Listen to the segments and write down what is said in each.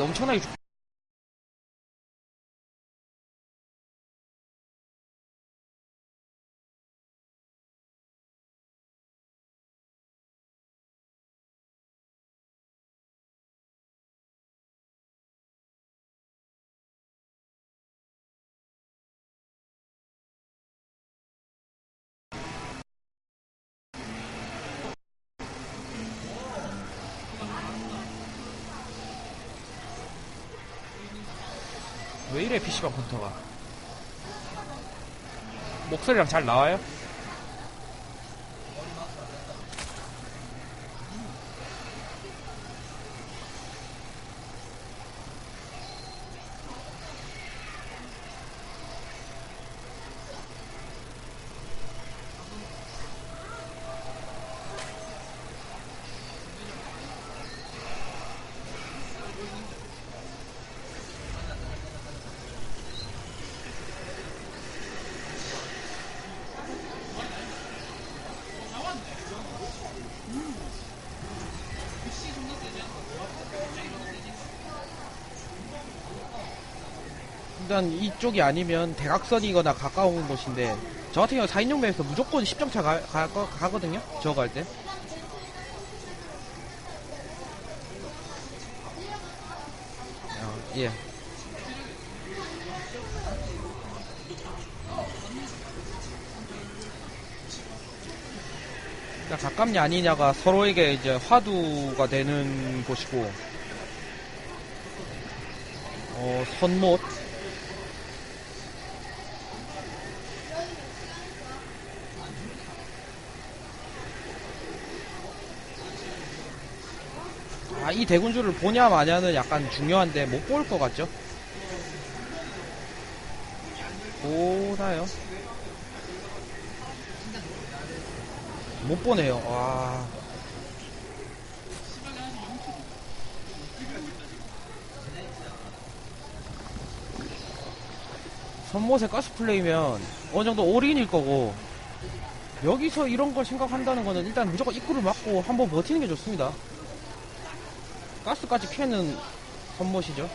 엄청나게 왜 이래 PC방 컴퓨터가 목소리랑 잘 나와요? 일단 이쪽이 아니면 대각선이거나 가까운 곳인데 저 같은 경우 4인용 맵에서 무조건 10점 차 가, 가, 가, 가거든요 저거 갈 때. 어, 예. 그러니까 가깝냐 아니냐가 서로에게 이제 화두가 되는 곳이고 어, 선못 아, 이 대군주를 보냐 마냐는 약간 중요한데 못 볼 것 같죠? 보나요? 못 보네요. 와. 선못의 가스플레이면 어느 정도 올인일 거고 여기서 이런 걸 생각한다는 거는 일단 무조건 입구를 막고 한번 버티는 게 좋습니다. 가스까지 피해는 선못이죠.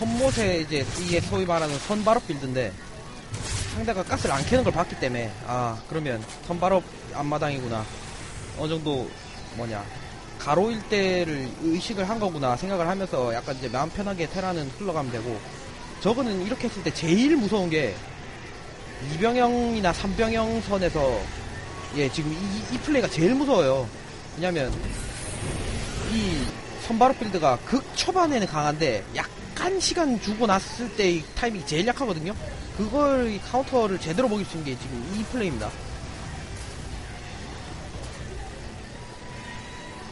선못에 이제 이게 소위 말하는 선발업 빌드인데 상대가 가스를 안 캐는 걸 봤기 때문에 아 그러면 선발업 앞마당이구나. 어느 정도 뭐냐 가로일 때를 의식을 한 거구나 생각을 하면서 약간 이제 마음 편하게 테라는 흘러가면 되고 저거는 이렇게 했을 때 제일 무서운 게 이병영이나 삼병영 선에서 예 지금 이, 이 플레이가 제일 무서워요. 왜냐면 이 선발업 빌드가 극 초반에는 강한데 약 간 시간 주고 났을 때이 타이밍이 제일 약하거든요. 그걸 이 카운터를 제대로 먹일 수 있는 게 지금 이 플레이입니다.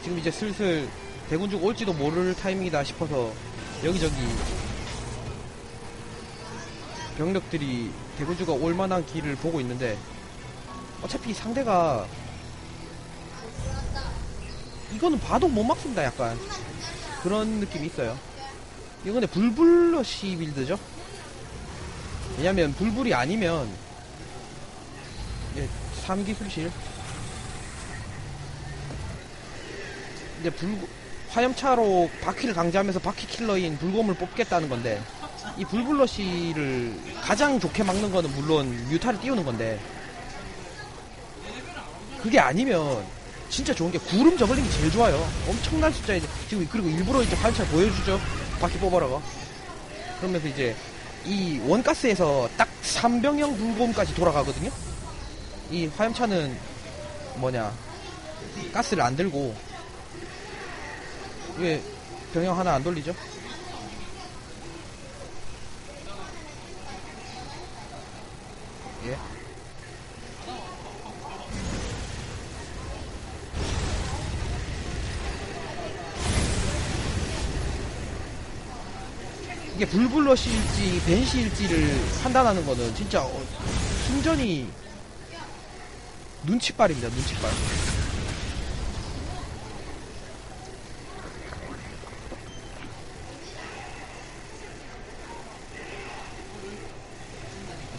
지금 이제 슬슬 대군주가 올지도 모를 타이밍이다 싶어서 여기저기 병력들이 대군주가 올 만한 길을 보고 있는데 어차피 상대가 이거는 봐도 못 막습니다 약간 그런 느낌이 있어요 이거 근데 불불러시 빌드죠 왜냐면 불불이 아니면 예, 3기 술실 이제 불 화염차로 바퀴를 강제하면서 바퀴 킬러인 불곰을 뽑겠다는 건데 이 불불러시를 가장 좋게 막는 거는 물론 뮤타를 띄우는 건데 그게 아니면 진짜 좋은 게 구름 저글링이 제일 좋아요. 엄청난 숫자에 지금 그리고 일부러 이제 관찰 보여주죠. 바퀴 뽑아라가. 그러면서 이제 이 원가스에서 딱 3병형 불곰까지 돌아가거든요. 이 화염차는 뭐냐 가스를 안 들고 이게 병영 하나 안 돌리죠? 예. 이게 불블러시일지 벤시일지를 판단하는 거는 진짜 어, 순전히 눈치빨입니다 눈치빨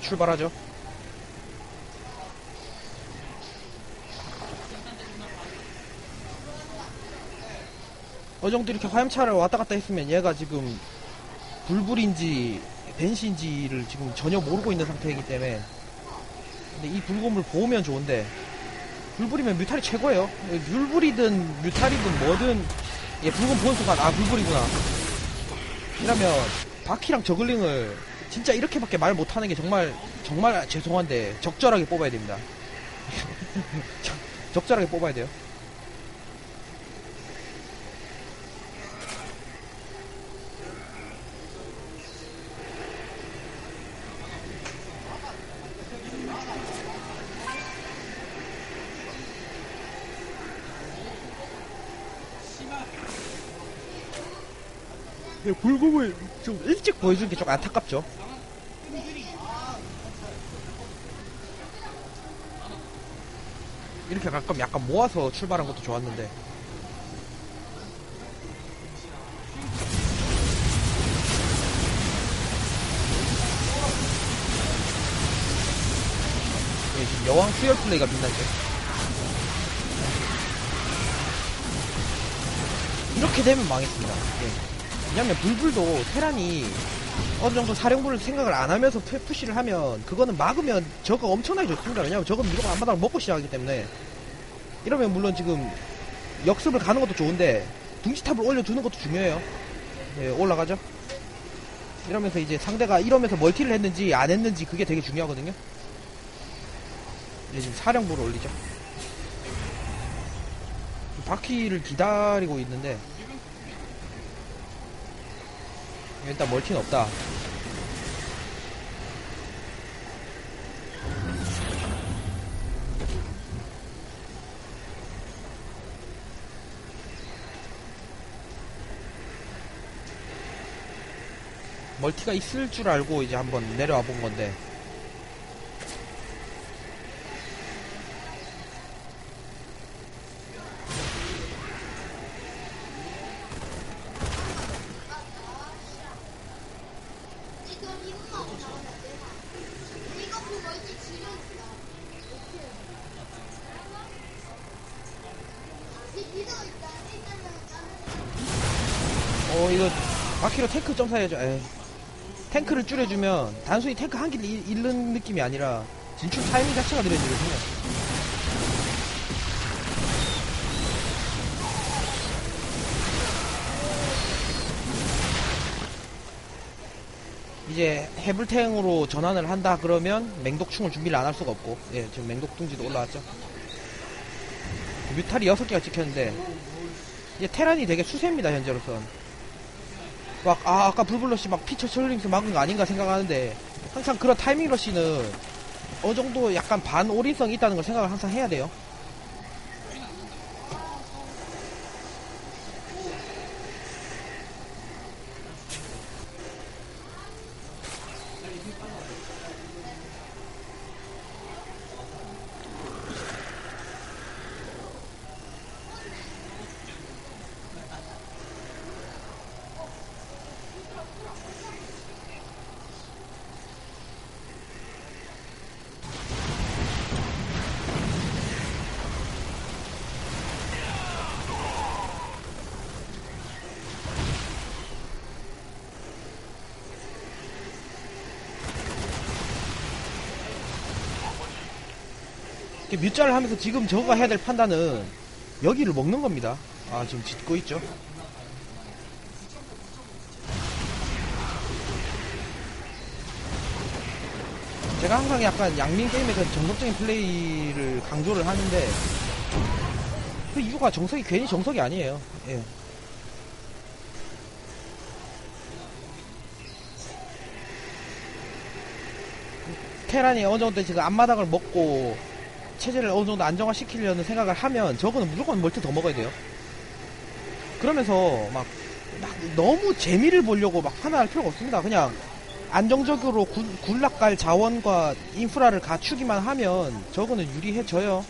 출발하죠. 어느 정도 이렇게 화염차를 왔다 갔다 했으면 얘가 지금 불불인지 벤시인지를 지금 전혀 모르고 있는 상태이기 때문에. 근데 이 불곰을 보면 좋은데 불불이면 뮤탈이 최고예요. 불불이든 뮤탈이든 뭐든 얘 불곰 보는 순간 아 불불이구나. 이러면 바퀴랑 저글링을 진짜 이렇게밖에 말 못하는 게 정말 정말 죄송한데 적절하게 뽑아야 됩니다. 적- 적절하게 뽑아야 돼요 네, 불금을 좀 일찍 보여주는 게좀 안타깝죠. 이렇게 가끔 약간 모아서 출발한 것도 좋았는데. 예, 지금 여왕 수열 플레이가 빛나죠. 이렇게 되면 망했습니다. 예. 왜냐면 불불도 테란이 어느 정도 사령부를 생각을 안 하면서 푸- 푸시를 하면 그거는 막으면 저거 엄청나게 좋습니다. 왜냐면 저건 무조건 앞마당을 먹고 시작하기 때문에 이러면 물론 지금 역습을 가는 것도 좋은데 둥지탑을 올려두는 것도 중요해요. 네, 올라가죠. 이러면서 이제 상대가 이러면서 멀티를 했는지 안 했는지 그게 되게 중요하거든요. 이제 지금 사령부를 올리죠. 바퀴를 기다리고 있는데 일단 멀티는 없다. 멀티가 있을 줄 알고 이제 한번 내려와 본 건데 어 바퀴로 탱크 점사해야죠. 에이. 탱크를 줄여주면 단순히 탱크 한 잃- 잃는 느낌이 아니라 진출 타이밍 자체가 느려지거든요. 이제 해불탱으로 전환을 한다 그러면 맹독충을 준비를 안 할 수가 없고 예 지금 맹독둥지도 올라왔죠 뮤탈이 6개가 찍혔는데 이제 테란이 되게 수세입니다 현재로선 막, 아, 아까 불블러시 막 피처 철링스 막은 거 아닌가 생각하는데, 항상 그런 타이밍 러시는 어느 정도 약간 반 올인성이 있다는 걸 생각을 항상 해야 돼요. 밑자를 하면서 지금 저가 해야 될 판단은 여기를 먹는 겁니다. 아 지금 짓고 있죠. 제가 항상 약간 양민 게임에서 정석적인 플레이를 강조를 하는데 그 이유가 정석이 괜히 정석이 아니에요. 예. 테란이 어느 정도 지금 앞마당을 먹고 체제를 어느 정도 안정화시키려는 생각을 하면 저거는 무조건 멀티 더 먹어야 돼요. 그러면서 막, 막 너무 재미를 보려고 막 화나할 필요가 없습니다. 그냥 안정적으로 굴, 굴락갈 자원과 인프라를 갖추기만 하면 저거는 유리해져요.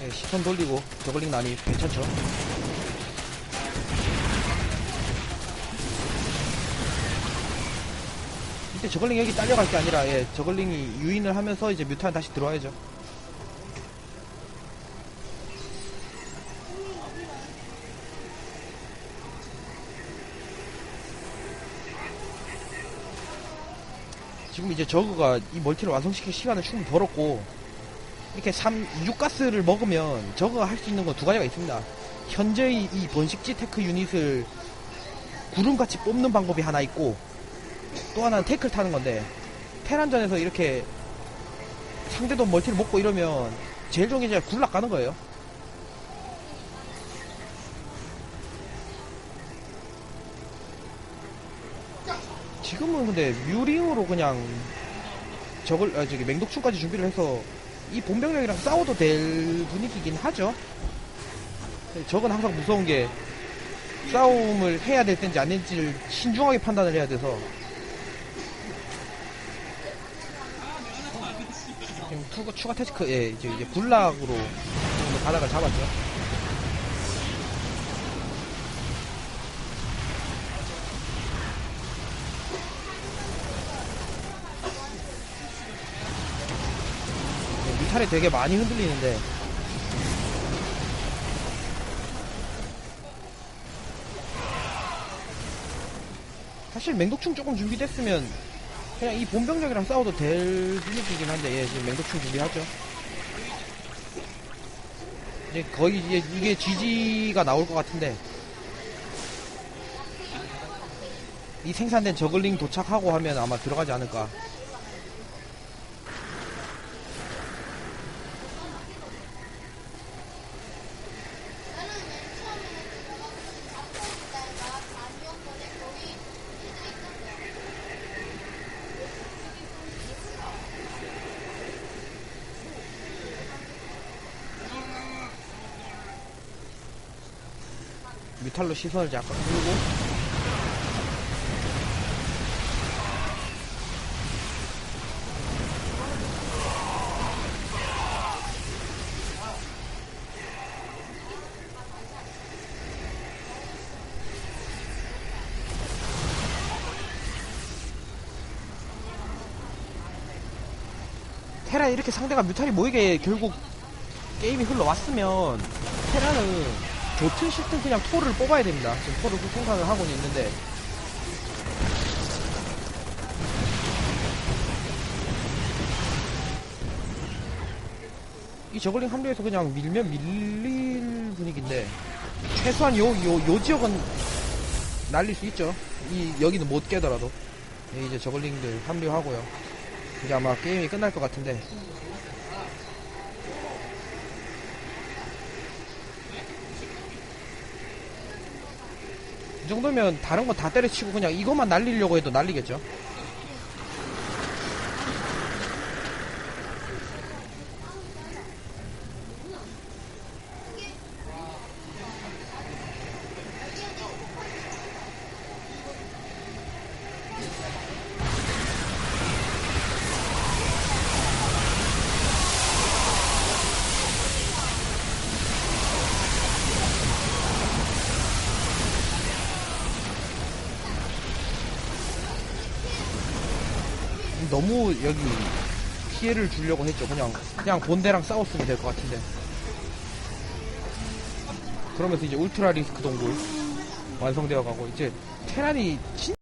네, 시선 돌리고 저글링 난이 괜찮죠? 이때 저글링 여기 딸려갈 게 아니라 예, 저글링이 유인을 하면서 이제 뮤탄 다시 들어와야죠. 지금 이제 저그가 이 멀티를 완성시킬 시간을 충분히 벌었고 이렇게 3, 6가스를 먹으면 저거가 할수 있는 건 두 가지가 있습니다. 현재의 이 번식지 테크 유닛을 구름같이 뽑는 방법이 하나 있고 또 하나는 테크를 타는 건데 테란전에서 이렇게 상대도 멀티를 먹고 이러면 제일 좋은 게 이제 굴락 가는 거예요. 지금은 근데 뮤링으로 그냥 저걸 아, 저기 맹독충까지 준비를 해서 이 본병력이랑 싸워도 될 분위기긴 하죠. 적은 항상 무서운 게 싸움을 해야 될안 될지를 신중하게 판단을 해야 돼서 지금 투, 추가 태스크 예 이제 이제 굴락으로 좀 바닥을 잡았죠. 네, 뮤탈이 되게 많이 흔들리는데. 사실 맹독충 조금 준비됐으면 그냥 이 본병력이랑 싸워도 될 분위기긴 한데 예 지금 맹독충 준비하죠. 이제 거의 이제 이게 GG가 나올 것 같은데. 이 생산된 저글링 도착하고 하면 아마 들어가지 않을까 뮤탈로 시선을 약간 끌고 테라 이렇게 상대가 뮤탈이 모이게 결국 게임이 흘러왔으면 테라는 좋든 싫든 그냥 토를 뽑아야 됩니다. 지금 토를 생산을 하고는 있는데 이 저글링 합류해서 그냥 밀면 밀릴 분위기인데 최소한 요, 요, 요 지역은 날릴 수 있죠. 이, 여기는 못 깨더라도. 네, 이제 저글링들 합류하고요. 이제 아마 게임이 끝날 것 같은데. 정도면 다른 거 다 때려치고 그냥 이것만 날리려고 해도 날리겠죠. 너무 여기 피해를 주려고 했죠. 그냥 그냥 본대랑 싸웠으면 될 것 같은데. 그러면서 이제 울트라 리스크 동굴 완성되어 가고 이제 테란이 진